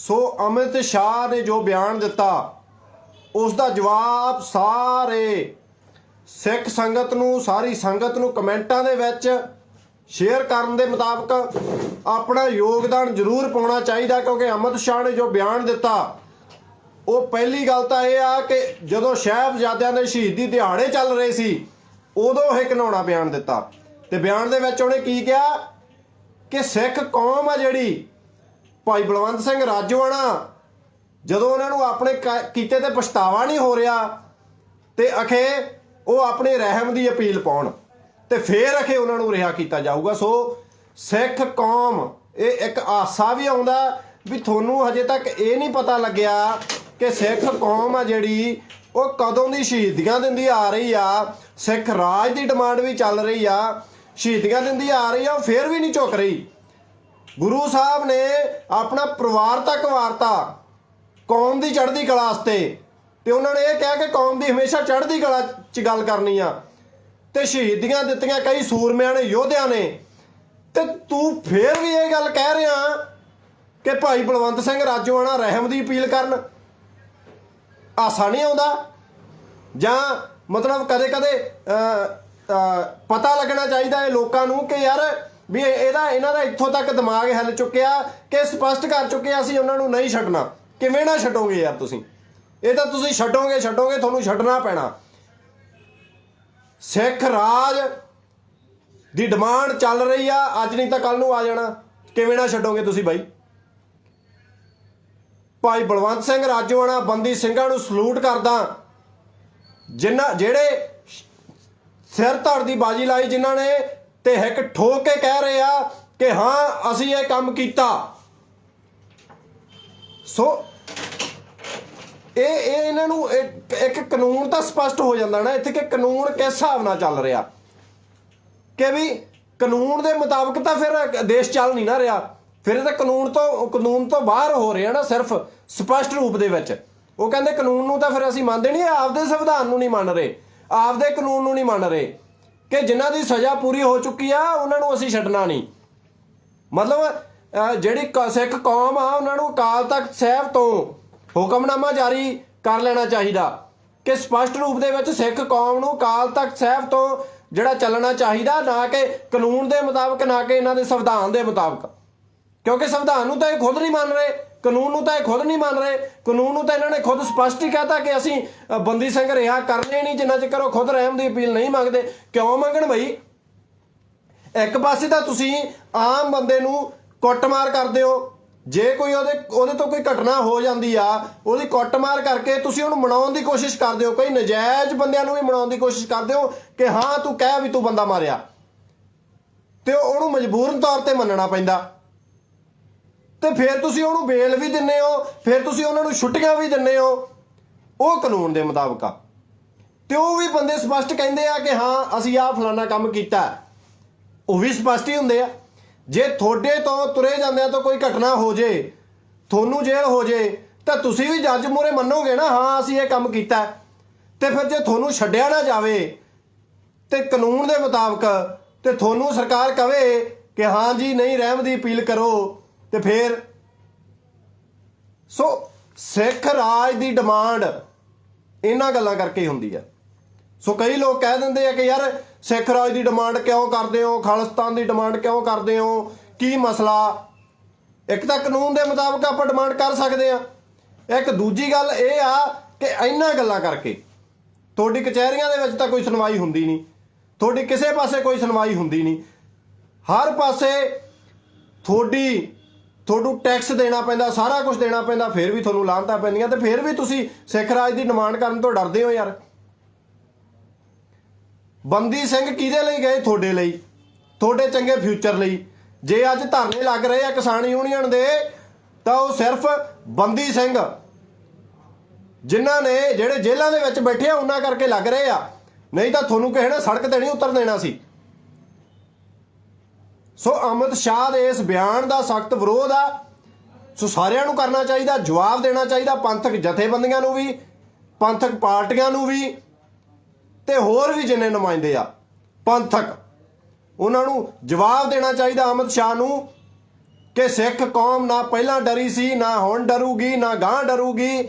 ਸੋ ਅਮਿਤ ਸ਼ਾਹ ਨੇ ਜੋ ਬਿਆਨ ਦਿੱਤਾ ਉਸ ਦਾ ਜਵਾਬ ਸਾਰੇ ਸਿੱਖ ਸੰਗਤ ਨੂੰ, ਸਾਰੀ ਸੰਗਤ ਨੂੰ ਕਮੈਂਟਾਂ ਦੇ ਵਿੱਚ ਸ਼ੇਅਰ ਕਰਨ ਦੇ ਮੁਤਾਬਕ ਆਪਣਾ ਯੋਗਦਾਨ ਜ਼ਰੂਰ ਪਾਉਣਾ ਚਾਹੀਦਾ, ਕਿਉਂਕਿ ਅਮਿਤ ਸ਼ਾਹ ਨੇ ਜੋ ਬਿਆਨ ਦਿੱਤਾ, ਉਹ ਪਹਿਲੀ ਗੱਲ ਤਾਂ ਇਹ ਆ ਕਿ ਜਦੋਂ ਸ਼ਹਿਬਜ਼ਾਦਿਆਂ ਦੇ ਸ਼ਹੀਦੀ ਦਿਹਾੜੇ ਚੱਲ ਰਹੇ ਸੀ, ਉਦੋਂ ਇਹ ਘਨਾਉਣਾ ਬਿਆਨ ਦਿੱਤਾ। ਤੇ ਬਿਆਨ ਦੇ ਵਿੱਚ ਉਹਨੇ ਕੀ ਕਿਹਾ ਕਿ ਸਿੱਖ ਕੌਮ ਆ ਜਿਹੜੀ ਭਾਈ ਬਲਵੰਤ ਸਿੰਘ ਰਾਜੋਆਣਾ, ਜਦੋਂ ਉਹਨਾਂ ਨੂੰ ਆਪਣੇ ਕ- ਕੀਤੇ ਤੇ ਪਛਤਾਵਾ ਨਹੀਂ ਹੋ ਰਿਹਾ, ਤੇ ਅਖੇ ਉਹ ਆਪਣੇ ਰਹਿਮ ਦੀ ਅਪੀਲ ਪਾਉਣ ਤੇ ਫੇਰ ਅਖੇ ਉਹਨਾਂ ਨੂੰ ਰਿਹਾ ਕੀਤਾ ਜਾਊਗਾ। ਸੋ ਸਿੱਖ ਕੌਮ, ਇਹ ਇੱਕ ਆਸਾ ਵੀ ਆਉਂਦਾ ਵੀ ਤੁਹਾਨੂੰ ਹਜੇ ਤੱਕ ਇਹ ਨਹੀਂ ਪਤਾ ਲੱਗਿਆ ਕਿ ਸਿੱਖ ਕੌਮ ਆ ਜਿਹੜੀ, ਉਹ ਕਦੋਂ ਦੀ ਸ਼ਹੀਦੀਆਂ ਦਿੰਦੀ ਆ ਰਹੀ ਆ। ਸਿੱਖ ਰਾਜ ਦੀ ਡਿਮਾਂਡ ਵੀ ਚੱਲ ਰਹੀ ਆ। ਸ਼ਹੀਦੀਆਂ ਦਿੰਦੀ ਆ ਰਹੀ ਆ, ਉਹ ਫੇਰ ਵੀ ਨਹੀਂ ਝੁਕ ਰਹੀ। ਗੁਰੂ ਸਾਹਿਬ ਨੇ ਆਪਣਾ ਪਰਿਵਾਰ ਤੱਕ ਵਾਰਤਾ ਕੌਮ ਦੀ ਚੜ੍ਹਦੀ ਕਲਾ ਵਾਸਤੇ। ਤੇ ਉਹਨਾਂ ਨੇ ਇਹ ਕਿਹਾ ਕਿ ਕੌਮ ਦੀ ਹਮੇਸ਼ਾ ਚੜ੍ਹਦੀ ਕਲਾ 'ਚ ਗੱਲ ਕਰਨੀ ਆ। ਤੇ ਸ਼ਹੀਦੀਆਂ ਦਿੱਤੀਆਂ ਕਈ ਸੂਰਮਿਆਂ ਨੇ, ਯੋਧਿਆਂ ਨੇ। ਤੇ ਤੂੰ ਫੇਰ ਵੀ ਇਹ ਗੱਲ ਕਹਿ ਰਿਹਾ ਕਿ ਭਾਈ ਬਲਵੰਤ ਸਿੰਘ ਰਾਜੋਆਣਾ ਰਹਿਮ ਦੀ ਅਪੀਲ ਕਰਨ? ਆਸਾ ਨਹੀਂ ਆਉਂਦਾ? ਜਾਂ ਮਤਲਬ ਕਦੇ ਕਦੇ ਪਤਾ ਲੱਗਣਾ ਚਾਹੀਦਾ ਹੈ ਲੋਕਾਂ ਨੂੰ ਕਿ ਯਾਰ ਵੀ ਇਹਦਾ ਇਹਨਾਂ ਦਾ ਇੱਥੋਂ ਤੱਕ ਦਿਮਾਗ ਹਿੱਲ ਚੁੱਕਿਆ ਕਿ ਸਪਸ਼ਟ ਕਰ ਚੁੱਕੇ ਅਸੀਂ ਉਹਨਾਂ ਨੂੰ ਨਹੀਂ ਛੱਡਣਾ। ਕਿਵੇਂ ਨਾ ਛੱਡੋਗੇ ਯਾਰ ਤੁਸੀਂ? ਇਹ ਤਾਂ ਤੁਸੀਂ ਛੱਡੋਗੇ ਛੱਡੋਗੇ, ਤੁਹਾਨੂੰ ਛੱਡਣਾ ਪੈਣਾ। ਸਿੱਖ ਰਾਜ ਦੀ ਡਿਮਾਂਡ ਚੱਲ ਰਹੀ ਆ, ਅੱਜ ਨਹੀਂ ਤਾਂ ਕੱਲ ਨੂੰ ਆ ਜਾਣਾ। ਕਿਵੇਂ ਨਾ ਛੱਡੋਗੇ ਤੁਸੀਂ ਬਾਈ? ਭਾਈ ਬਲਵੰਤ ਸਿੰਘ ਰਾਜੋਆਣਾ ਬੰਦੀ ਸਿੰਘਾਂ ਨੂੰ ਸਲੂਟ ਕਰਦਾ। ਜਿਨ੍ਹਾਂ ਜਿਹੜੇ ਸਿਰ ਧੜ ਦੀ ਬਾਜੀ ਲਾਈ ਜਿਨ੍ਹਾਂ ਨੇ ਤੇ ਇੱਕ ਠੋਕ ਕੇ ਕਹਿ ਰਹੇ ਆ ਕਿ ਹਾਂ, ਅਸੀਂ ਇਹ ਕੰਮ ਕੀਤਾ। ਸੋ, ਇਹ ਇਹ ਇਹਨਾਂ ਨੂੰ ਇੱਕ ਇੱਕ ਕਾਨੂੰਨ ਤਾਂ ਸਪਸ਼ਟ ਹੋ ਜਾਂਦਾ ਨਾ, ਇੱਥੇ ਕਿ ਕਾਨੂੰਨ ਕਿਸ ਹਿਸਾਬ ਨਾਲ ਚੱਲ ਰਿਹਾ? ਕਿ ਵੀ ਕਾਨੂੰਨ ਦੇ ਮੁਤਾਬਕ ਤਾਂ ਫਿਰ ਦੇਸ਼ ਚੱਲ ਨਹੀਂ ਨਾ ਰਿਹਾ। ਫਿਰ ਇਹ ਤਾਂ ਕਾਨੂੰਨ ਤੋਂ ਕਾਨੂੰਨ ਤੋਂ ਬਾਹਰ ਹੋ ਰਿਹਾ ਨਾ, ਸਿਰਫ ਸਪਸ਼ਟ ਰੂਪ ਦੇ ਵਿੱਚ। ਉਹ ਕਹਿੰਦੇ ਕਾਨੂੰਨ ਨੂੰ ਤਾਂ ਫਿਰ ਅਸੀਂ ਮੰਨਦੇ ਨਹੀਂ ਆਪਦੇ ਸੰਵਿਧਾਨ ਨੂੰ ਨਹੀਂ ਮੰਨ ਰਹੇ। ਆਪਦੇ ਕਾਨੂੰਨ ਨੂੰ ਨਹੀਂ ਮੰਨ ਰਹੇ। ਕਿ ਜਿਨ੍ਹਾਂ ਦੀ ਸਜ਼ਾ ਪੂਰੀ ਹੋ ਚੁੱਕੀ ਆ, ਉਹਨਾਂ ਨੂੰ ਅਸੀਂ ਛੱਡਣਾ ਨਹੀਂ। ਮਤਲਬ ਜਿਹੜੀ ਕ- ਸਿੱਖ ਕੌਮ ਆ, ਉਹਨਾਂ ਨੂੰ ਅਕਾਲ ਤਖਤ ਸਾਹਿਬ ਤੋਂ ਹੁਕਮਨਾਮਾ ਜਾਰੀ ਕਰ ਲੈਣਾ ਚਾਹੀਦਾ ਕਿ ਸਪਸ਼ਟ ਰੂਪ ਦੇ ਵਿੱਚ ਸਿੱਖ ਕੌਮ ਨੂੰ ਅਕਾਲ ਤਖਤ ਸਾਹਿਬ ਤੋਂ ਜਿਹੜਾ ਚੱਲਣਾ ਚਾਹੀਦਾ, ਨਾ ਕਿ ਕਾਨੂੰਨ ਦੇ ਮੁਤਾਬਕ, ਨਾ ਕਿ ਇਹਨਾਂ ਦੇ ਸੰਵਿਧਾਨ ਦੇ ਮੁਤਾਬਕ। ਕਿਉਂਕਿ ਸੰਵਿਧਾਨ ਨੂੰ ਤਾਂ ਇਹ ਖੁਦ ਨਹੀਂ ਮੰਨ ਰਹੇ। ਕਾਨੂੰਨ ਨੂੰ ਤਾਂ ਇਹ ਖੁਦ ਨਹੀਂ ਮੰਨ ਰਹੇ। ਕਾਨੂੰਨ ਨੂੰ ਤਾਂ ਇਹਨਾਂ ਨੇ ਖੁਦ ਸਪਸ਼ਟ ਹੀ ਕਹਤਾ ਕਿ ਅਸੀਂ ਬੰਦੀ ਸਿੰਘ ਰਿਹਾ ਕਰਨੇ ਨਹੀਂ, ਜਿੰਨਾ ਚਿਰ ਉਹ ਖੁਦ ਰਹਿਮ ਦੀ ਅਪੀਲ ਨਹੀਂ ਮੰਗਦੇ। ਕਿਉਂ ਮੰਗਣ ਬਈ? ਇੱਕ ਪਾਸੇ ਤਾਂ ਤੁਸੀਂ ਆਮ ਬੰਦੇ ਨੂੰ ਕੁੱਟਮਾਰ ਕਰਦੇ ਹੋ। ਜੇ ਕੋਈ ਉਹਦੇ ਉਹਦੇ ਤੋਂ ਕੋਈ ਘਟਨਾ ਹੋ ਜਾਂਦੀ ਆ, ਉਹਦੀ ਕੁੱਟਮਾਰ ਕਰਕੇ ਤੁਸੀਂ ਉਹਨੂੰ ਮਨਾਉਣ ਦੀ ਕੋਸ਼ਿਸ਼ ਕਰਦੇ ਹੋ। ਕਈ ਨਜਾਇਜ਼ ਬੰਦਿਆਂ ਨੂੰ ਵੀ ਮਨਾਉਣ ਦੀ ਕੋਸ਼ਿਸ਼ ਕਰਦੇ ਹੋ ਕਿ ਹਾਂ, ਤੂੰ ਕਹਿ ਵੀ ਤੂੰ ਬੰਦਾ ਮਾਰਿਆ। ਤੇ ਉਹਨੂੰ ਮਜਬੂਰਨ ਤੌਰ ਤੇ ਮੰਨਣਾ ਪੈਂਦਾ। ਤੇ ਫਿਰ ਤੁਸੀਂ ਉਹਨੂੰ ਬੇਲ ਵੀ ਦਿੰਨੇ ਹੋ, ਫਿਰ ਤੁਸੀਂ ਉਹਨਾਂ ਨੂੰ ਛੁੱਟੀਆਂ ਵੀ ਦਿੰਨੇ ਹੋ। ਉਹ ਕਾਨੂੰਨ ਦੇ ਮੁਤਾਬਕ ਆ। ਤੇ ਉਹ ਵੀ ਬੰਦੇ ਸਪਸ਼ਟ ਕਹਿੰਦੇ ਆ ਕਿ ਹਾਂ, ਅਸੀਂ ਆਹ ਫਲਾਨਾ ਕੰਮ ਕੀਤਾ। ਉਹ ਵੀ ਸਪਸ਼ਟ ਹੀ ਹੁੰਦੇ ਆ। ਜੇ ਤੁਹਾਡੇ ਤੋਂ ਤੁਰੇ ਜਾਂਦਿਆਂ ਤੋਂ ਕੋਈ ਘਟਨਾ ਹੋ ਜੇ, ਤੁਹਾਨੂੰ ਜੇਲ੍ਹ ਹੋ ਜੇ, ਤਾਂ ਤੁਸੀਂ ਵੀ ਜੱਜ ਮੂਰੇ ਮੰਨੋਗੇ ਨਾ, ਹਾਂ, ਅਸੀਂ ਇਹ ਕੰਮ ਕੀਤਾ। ਹੈ। ਤੇ ਫਿਰ ਜੇ ਤੁਹਾਨੂੰ ਛੱਡਿਆ ਨਾ ਜਾਵੇ, ਤੇ ਕਾਨੂੰਨ ਦੇ ਮੁਤਾਬਕ, ਤੇ ਤੁਹਾਨੂੰ ਸਰਕਾਰ ਕਵੇ ਕਿ ਹਾਂ ਜੀ, ਨਹੀਂ, ਰਹਿਮ ਦੀ ਅਪੀਲ ਕਰੋ। ਤੇ ਫਿਰ ਸੋ ਸਿੱਖ ਰਾਜ ਦੀ ਡਿਮਾਂਡ ਇਹਨਾਂ ਗੱਲਾਂ ਕਰਕੇ ਹੁੰਦੀ ਆ ਸੋ ਕਈ ਲੋਕ ਕਹਿ ਦਿੰਦੇ ਆ ਕਿ ਯਾਰ ਸਿੱਖ ਰਾਜ ਦੀ ਡਿਮਾਂਡ ਕਿਉਂ ਕਰਦੇ ਹੋ? ਖਾਲਿਸਤਾਨ ਦੀ ਡਿਮਾਂਡ ਕਿਉਂ ਕਰਦੇ ਹੋ? ਕੀ ਮਸਲਾ? ਇੱਕ ਤਾਂ ਕਾਨੂੰਨ ਦੇ ਮੁਤਾਬਕ ਆਪਾਂ ਡਿਮਾਂਡ ਕਰ ਸਕਦੇ ਆ ਇੱਕ ਦੂਜੀ ਗੱਲ ਇਹ ਆ ਕਿ ਇਹਨਾਂ ਗੱਲਾਂ ਕਰਕੇ ਤੁਹਾਡੀ ਕਚਹਿਰੀਆਂ ਦੇ ਵਿੱਚ ਤਾਂ ਕੋਈ ਸੁਣਵਾਈ ਹੁੰਦੀ ਨਹੀਂ। ਤੁਹਾਡੀ ਕਿਸੇ ਪਾਸੇ ਕੋਈ ਸੁਣਵਾਈ ਹੁੰਦੀ ਨਹੀਂ। ਹਰ ਪਾਸੇ ਤੁਹਾਡੀ ਤੁਹਾਨੂੰ ਟੈਕਸ ਦੇਣਾ ਪੈਂਦਾ, ਸਾਰਾ ਕੁਝ ਦੇਣਾ ਪੈਂਦਾ, ਫਿਰ ਵੀ ਤੁਹਾਨੂੰ ਲਾਂਤਾਂ ਪੈਂਦੀਆਂ ਤੇ ਫਿਰ ਵੀ ਤੁਸੀਂ ਸਿੱਖ ਰਾਜ ਦੀ ਡਿਮਾਂਡ ਕਰਨ ਤੋਂ ਡਰਦੇ ਹੋ ਯਾਰ। ਬੰਦੀ ਸਿੰਘ ਕਿਹਦੇ ਲਈ ਗਏ? ਤੁਹਾਡੇ ਲਈ, ਤੁਹਾਡੇ ਚੰਗੇ ਫਿਊਚਰ ਲਈ। ਜੇ ਅੱਜ ਧਰਨੇ ਲੱਗ ਰਹੇ ਆ ਕਿਸਾਨ ਯੂਨੀਅਨ ਦੇ, ਤਾਂ ਉਹ ਸਿਰਫ ਬੰਦੀ ਸਿੰਘ, ਜਿਨ੍ਹਾਂ ਨੇ ਜਿਹੜੇ ਜੇਲ੍ਹਾਂ ਦੇ ਵਿੱਚ ਬੈਠੇ ਆ, ਉਹਨਾਂ ਕਰਕੇ ਲੱਗ ਰਹੇ ਆ। ਨਹੀਂ ਤਾਂ ਤੁਹਾਨੂੰ ਕਿਸੇ ਨੇ ਸੜਕ ਤੇ ਨਹੀਂ ਉਤਰ ਦੇਣਾ ਸੀ। ਸੋ ਅਮਿਤ ਸ਼ਾਹ ਦੇ ਇਸ ਬਿਆਨ ਦਾ ਸਖਤ ਵਿਰੋਧ ਆ। ਸੋ ਸਾਰਿਆਂ ਨੂੰ ਕਰਨਾ ਚਾਹੀਦਾ, ਜਵਾਬ ਦੇਣਾ ਚਾਹੀਦਾ, ਪੰਥਕ ਜਥੇਬੰਦੀਆਂ ਨੂੰ ਵੀ, ਪੰਥਕ ਪਾਰਟੀਆਂ ਨੂੰ ਵੀ ਤੇ ਹੋਰ ਵੀ ਜਿੰਨੇ ਨੁਮਾਇੰਦੇ ਆ, ਪੰਥਕ। ਉਹਨਾਂ ਨੂੰ ਜਵਾਬ ਦੇਣਾ ਚਾਹੀਦਾ ਅਮਿਤ ਸ਼ਾਹ ਨੂੰ ਕਿ ਸਿੱਖ ਕੌਮ ਨਾ ਪਹਿਲਾਂ ਡਰੀ ਸੀ, ਨਾ ਹੁਣ ਡਰੂਗੀ, ਨਾ ਗਾਂ ਡਰੂਗੀ।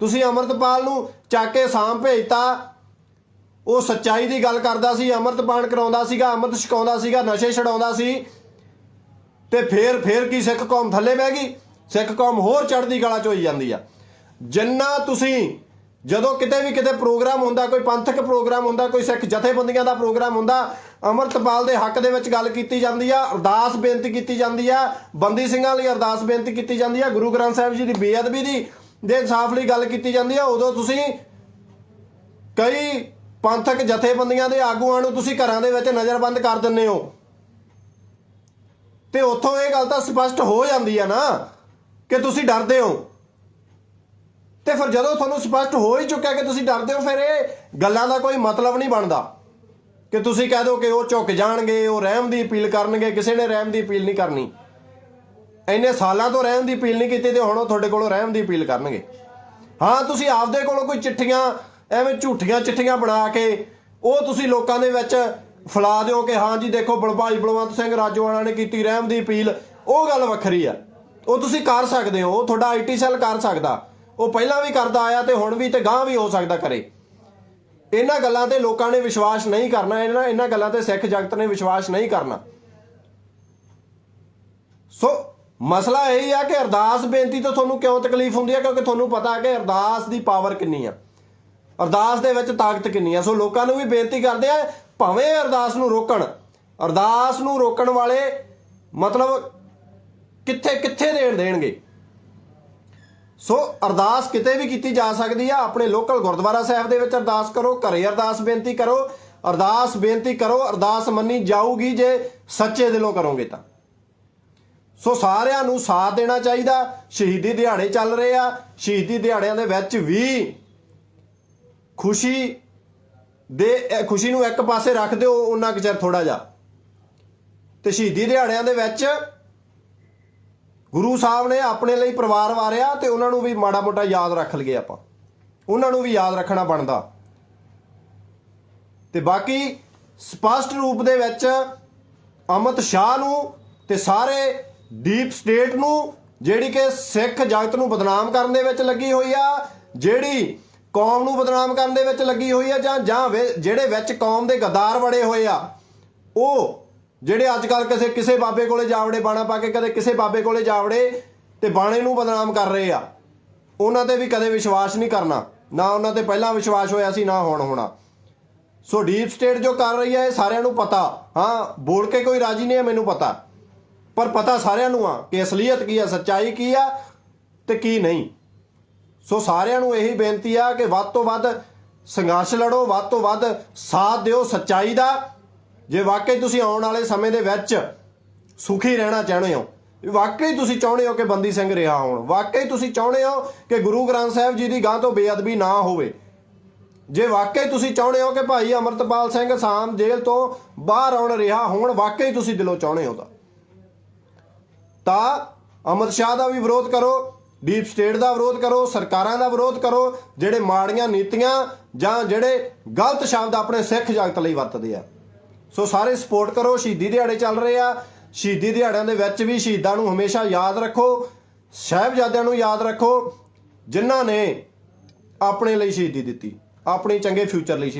ਤੁਸੀਂ ਅਮਰਤਪਾਲ ਨੂੰ ਚੱਕ ਕੇ ਸਾਮ ਭੇਜਤਾ। ਉਹ ਸੱਚਾਈ ਦੀ ਗੱਲ ਕਰਦਾ ਸੀ ਅਮਰਤਪਾਨ ਕਰਾਉਂਦਾ ਸੀਗਾ, ਅੰਮ੍ਰਿਤ ਛਕਾਉਂਦਾ ਸੀਗਾ, ਨਸ਼ੇ ਛਡਾਉਂਦਾ ਸੀ। ਤੇ ਫੇਰ ਫੇਰ ਕੀ ਸਿੱਖ ਕੌਮ ਥੱਲੇ ਬਹਿ ਗਈ? ਸਿੱਖ ਕੌਮ ਹੋਰ ਚੜ੍ਹਦੀ ਕਲਾ ਚ ਹੋਈ ਜਾਂਦੀ ਆ। ਜਿੰਨਾ ਤੁਸੀਂ, ਜਦੋਂ ਕਿਤੇ ਵੀ ਕਿਤੇ ਪ੍ਰੋਗਰਾਮ ਹੁੰਦਾ, ਕੋਈ ਪੰਥਕ ਪ੍ਰੋਗਰਾਮ ਹੁੰਦਾ, ਕੋਈ ਸਿੱਖ ਜਥੇਬੰਦੀਆਂ ਦਾ ਪ੍ਰੋਗਰਾਮ ਹੁੰਦਾ, ਅਮਰਤਪਾਲ ਦੇ ਹੱਕ ਦੇ ਵਿੱਚ ਗੱਲ ਕੀਤੀ ਜਾਂਦੀ ਆ, ਅਰਦਾਸ ਬੇਨਤੀ ਕੀਤੀ ਜਾਂਦੀ ਆ, ਬੰਦੀ ਸਿੰਘਾਂ ਲਈ ਅਰਦਾਸ ਬੇਨਤੀ ਕੀਤੀ ਜਾਂਦੀ ਆ, ਗੁਰੂ ਗ੍ਰੰਥ ਸਾਹਿਬ ਜੀ ਦੀ ਬੇਅਦਬੀ ਦੀ ਦੇ ਇਨਸਾਫ ਲਈ ਗੱਲ ਕੀਤੀ ਜਾਂਦੀ ਆ, ਉਦੋਂ ਤੁਸੀਂ ਕਈ ਪੰਥਕ ਜਥੇਬੰਦੀਆਂ ਦੇ ਆਗੂਆਂ ਨੂੰ ਤੁਸੀਂ ਘਰਾਂ ਦੇ ਵਿੱਚ ਨਜ਼ਰਬੰਦ ਕਰ ਦਿੰਦੇ ਹੋ। ਤੇ ਉੱਥੋਂ ਇਹ ਗੱਲ ਤਾਂ ਸਪਸ਼ਟ ਹੋ ਜਾਂਦੀ ਆ ਨਾ ਕਿ ਤੁਸੀਂ ਡਰਦੇ ਹੋ। ਤੇ ਫਿਰ ਜਦੋਂ ਤੁਹਾਨੂੰ ਸਪਸ਼ਟ ਹੋ ਹੀ ਚੁੱਕਿਆ ਕਿ ਤੁਸੀਂ ਡਰਦੇ ਹੋ, ਫਿਰ ਇਹ ਗੱਲਾਂ ਦਾ ਕੋਈ ਮਤਲਬ ਨਹੀਂ ਬਣਦਾ। ਕਿ ਤੁਸੀਂ ਕਹਿ ਦਿਓ ਕਿ ਉਹ ਝੁੱਕ ਜਾਣਗੇ, ਉਹ ਰਹਿਮ ਦੀ ਅਪੀਲ ਕਰਨਗੇ, ਕਿਸੇ ਨੇ ਰਹਿਮ ਦੀ ਅਪੀਲ ਨਹੀਂ ਕਰਨੀ। ਇੰਨੇ ਸਾਲਾਂ ਤੋਂ ਰਹਿਮ ਦੀ ਅਪੀਲ ਨਹੀਂ ਕੀਤੀ ਤੇ ਹੁਣ ਉਹ ਤੁਹਾਡੇ ਕੋਲੋਂ ਰਹਿਮ ਦੀ ਅਪੀਲ ਕਰਨਗੇ। ਹਾਂ, ਤੁਸੀਂ ਆਪਦੇ ਕੋਲੋਂ ਕੋਈ ਚਿੱਠੀਆਂ ਐਵੇਂ ਝੂਠੀਆਂ ਚਿੱਠੀਆਂ ਬਣਾ ਕੇ ਉਹ ਤੁਸੀਂ ਲੋਕਾਂ ਦੇ ਵਿੱਚ ਫਲਾ ਦਿਓ ਕਿ ਹਾਂ ਜੀ ਦੇਖੋ ਬਲਭਾਈ ਬਲਵੰਤ ਸਿੰਘ ਰਾਜੋਆਣਾ ਨੇ ਕੀਤੀ ਰਹਿਮ ਦੀ ਅਪੀਲ, ਉਹ ਗੱਲ ਵੱਖਰੀ ਆ। ਉਹ ਤੁਸੀਂ ਕਰ ਸਕਦੇ ਹੋ, ਉਹ ਤੁਹਾਡਾ ਆਈਟੀ ਸੈੱਲ ਕਰ ਸਕਦਾ। ਉਹ ਪਹਿਲਾਂ ਵੀ ਕਰਦਾ ਆਇਆ ਤੇ ਹੁਣ ਵੀ ਤੇ ਗਾਂ ਵੀ ਹੋ ਸਕਦਾ ਕਰੇ। ਇਹਨਾਂ ਗੱਲਾਂ ਤੇ ਲੋਕਾਂ ਨੇ ਵਿਸ਼ਵਾਸ ਨਹੀਂ ਕਰਨਾ, ਇਹਨਾਂ ਇਹਨਾਂ ਗੱਲਾਂ ਤੇ ਸਿੱਖ ਜਗਤ ਨੇ ਵਿਸ਼ਵਾਸ ਨਹੀਂ ਕਰਨਾ। ਸੋ ਮਸਲਾ ਇਹ ਆ ਕਿ ਅਰਦਾਸ ਬੇਨਤੀ ਤੋਂ ਤੁਹਾਨੂੰ ਕਿਉਂ ਤਕਲੀਫ ਹੁੰਦੀ ਹੈ ਕਿਉਂਕਿ ਤੁਹਾਨੂੰ ਪਤਾ ਹੈ ਕਿ ਅਰਦਾਸ ਦੀ ਪਾਵਰ ਕਿੰਨੀ ਆ। ਅਰਦਾਸ ਦੇ ਵਿੱਚ ਤਾਕਤ ਕਿੰਨੀ ਆ? ਸੋ ਲੋਕਾਂ ਨੂੰ ਵੀ ਬੇਨਤੀ ਕਰਦੇ ਆ, ਭਾਵੇਂ ਅਰਦਾਸ ਨੂੰ ਰੋਕਣ। ਅਰਦਾਸ ਨੂੰ ਰੋਕਣ ਵਾਲੇ ਮਤਲਬ ਕਿੱਥੇ ਕਿੱਥੇ ਦੇਣ ਦੇਣਗੇ? ਸੋ ਅਰਦਾਸ ਕਿਤੇ ਵੀ ਕੀਤੀ ਜਾ ਸਕਦੀ ਆ, ਆਪਣੇ ਲੋਕਲ ਗੁਰਦੁਆਰਾ ਸਾਹਿਬ ਦੇ ਵਿੱਚ ਅਰਦਾਸ ਕਰੋ, ਘਰੇ ਅਰਦਾਸ ਬੇਨਤੀ ਕਰੋ, ਅਰਦਾਸ ਬੇਨਤੀ ਕਰੋ, ਅਰਦਾਸ ਮੰਨੀ ਜਾਊਗੀ ਜੇ ਸੱਚੇ ਦਿਲੋਂ ਕਰੋਗੇ ਤਾਂ। ਸੋ ਸਾਰਿਆਂ ਨੂੰ ਸਾਥ ਦੇਣਾ ਚਾਹੀਦਾ, ਸ਼ਹੀਦੀ ਦਿਹਾੜੇ ਚੱਲ ਰਹੇ ਆ, ਸ਼ਹੀਦੀ ਦਿਹਾੜਿਆਂ ਦੇ ਵਿੱਚ ਵੀ ਖੁਸ਼ੀ ਦੇ ਖੁਸ਼ੀ ਨੂੰ ਇੱਕ ਪਾਸੇ ਰੱਖ ਦਿਓ ਉਹਨਾਂ ਕੁ ਚਿਰ ਥੋੜਾ ਜਿਹਾ। ਤੇ ਸ਼ਹੀਦੀ ਦਿਹਾੜਿਆਂ ਦੇ ਵਿੱਚ ਗੁਰੂ ਸਾਹਿਬ ਨੇ ਆਪਣੇ ਲਈ ਪਰਿਵਾਰ ਵਾਰਿਆ ਤੇ ਉਹਨਾਂ ਨੂੰ ਵੀ ਮਾੜਾ ਮੋਟਾ ਯਾਦ ਰੱਖ ਲਈਏ ਆਪਾਂ। ਉਹਨਾਂ ਨੂੰ ਵੀ ਯਾਦ ਰੱਖਣਾ ਬਣਦਾ। ਤੇ ਬਾਕੀ ਸਪਸ਼ਟ ਰੂਪ ਦੇ ਵਿੱਚ ਅਮਿਤ ਸ਼ਾਹ ਨੂੰ ਤੇ ਸਾਰੇ ਡੀਪ ਸਟੇਟ ਨੂੰ ਜਿਹੜੀ ਕਿ ਸਿੱਖ ਜਗਤ ਨੂੰ ਬਦਨਾਮ ਕਰਨ ਦੇ ਵਿੱਚ ਲੱਗੀ ਹੋਈ ਆ, ਜਿਹੜੀ ਕੌਮ ਨੂੰ ਬਦਨਾਮ ਕਰਨ ਦੇ ਵਿੱਚ ਲੱਗੀ ਹੋਈ ਆ ਜਾਂ ਜਾਂ ਵੇ- ਜਿਹੜੇ ਵਿੱਚ ਕੌਮ ਦੇ ਗਦਾਰ ਵੜੇ ਹੋਏ ਆ, ਉਹ ਜਿਹੜੇ ਅੱਜ ਕੱਲ ਕਿਸੇ ਕਿਸੇ ਬਾਬੇ ਕੋਲੇ ਜਾਵੜੇ, ਬਾਣਾ ਪਾ ਕੇ ਕਦੇ ਕਿਸੇ ਬਾਬੇ ਕੋਲੇ ਜਾਵੜੇ ਤੇ ਬਾਣੇ ਨੂੰ ਬਦਨਾਮ ਕਰ ਰਹੇ ਆ, ਉਹਨਾਂ ਤੇ ਵੀ ਕਦੇ ਵਿਸ਼ਵਾਸ ਨਹੀਂ ਕਰਨਾ, ਨਾ ਉਹਨਾਂ ਤੇ ਪਹਿਲਾਂ ਵਿਸ਼ਵਾਸ ਹੋਇਆ ਸੀ, ਨਾ ਹੁਣ ਹੋਣਾ। ਸੋ ਡੀਪ ਸਟੇਟ ਜੋ ਕਰ ਰਹੀ ਹੈ ਇਹ ਸਾਰਿਆਂ ਨੂੰ ਪਤਾ। ਹਾਂ, ਬੋਲ ਕੇ ਕੋਈ ਰਾਜੀ ਨਹੀਂ ਹੈ ਮੈਨੂੰ ਪਤਾ। ਪਰ ਪਤਾ ਸਾਰਿਆਂ ਨੂੰ ਆ ਕਿ ਅਸਲੀਅਤ ਕੀ ਆ, ਸੱਚਾਈ ਕੀ ਆ ਤੇ ਕੀ ਨਹੀਂ। ਸੋ ਸਾਰਿਆਂ ਨੂੰ ਇਹੀ ਬੇਨਤੀ ਆ ਕਿ ਵੱਧ ਤੋਂ ਵੱਧ ਸੰਘਰਸ਼ ਲੜੋ, ਵੱਧ ਤੋਂ ਵੱਧ ਸਾਥ ਦਿਓ, ਸੱਚਾਈ ਦਾ। ਜੇ ਵਾਕਈ ਤੁਸੀਂ ਆਉਣ ਵਾਲੇ ਸਮੇਂ ਦੇ ਵਿੱਚ ਸੁਖੀ ਰਹਿਣਾ ਚਾਹੁੰਦੇ ਹੋ ਵਾਕਈ ਤੁਸੀਂ ਚਾਹੁੰਦੇ ਹੋ ਕਿ ਬੰਦੀ ਸਿੰਘ ਰਿਹਾ ਹੋਣ, ਵਾਕਈ ਤੁਸੀਂ ਚਾਹੁੰਦੇ ਹੋ ਕਿ ਗੁਰੂ ਗ੍ਰੰਥ ਸਾਹਿਬ ਜੀ ਦੀ ਗਾਂ ਤੋਂ ਬੇਅਦਬੀ ਨਾ ਹੋਵੇ। ਜੇ ਵਾਕਈ ਤੁਸੀਂ ਚਾਹੁੰਦੇ ਹੋ ਕਿ ਭਾਈ ਅਮਰਤਪਾਲ ਸਿੰਘ ਸਾਮ ਜੇਲ੍ਹ ਤੋਂ ਬਾਹਰ ਆਉਣ ਰਿਹਾ ਹੋਣ, ਵਾਕਈ ਤੁਸੀਂ ਦਿਲੋਂ ਚਾਹੁੰਦੇ ਹੋ ਤਾਂ। ਤਾਂ ਅਮਰ ਸ਼ਾਹ ਦਾ ਵੀ ਵਿਰੋਧ ਕਰੋ। ਡੀਪ ਸਟੇਟ ਦਾ ਵਿਰੋਧ ਕਰੋ, ਸਰਕਾਰਾਂ ਦਾ ਵਿਰੋਧ ਕਰੋ, ਜਿਹੜੇ ਮਾੜੀਆਂ ਨੀਤੀਆਂ ਜਾਂ ਜਿਹੜੇ ਗਲਤ ਸ਼ਬਦ ਆਪਣੇ ਸਿੱਖ ਜਗਤ ਲਈ ਵਰਤਦੇ ਆ। ਸੋ ਸਾਰੇ ਸਪੋਰਟ ਕਰੋ, ਸ਼ਹੀਦੀ ਦਿਹਾੜੇ ਚੱਲ ਰਹੇ ਆ। ਸ਼ਹੀਦੀ ਦਿਹਾੜਿਆਂ ਦੇ ਵਿੱਚ ਵੀ ਸ਼ਹੀਦਾਂ ਨੂੰ ਹਮੇਸ਼ਾ ਯਾਦ ਰੱਖੋ, ਸਾਹਿਬਜ਼ਾਦਿਆਂ ਨੂੰ ਯਾਦ ਰੱਖੋ, ਜਿਨ੍ਹਾਂ ਨੇ ਆਪਣੇ ਲਈ ਸ਼ਹੀਦੀ ਦਿੱਤੀ, ਆਪਣੇ ਚੰਗੇ ਫਿਊਚਰ ਲਈ ਸ਼ਹੀਦੀ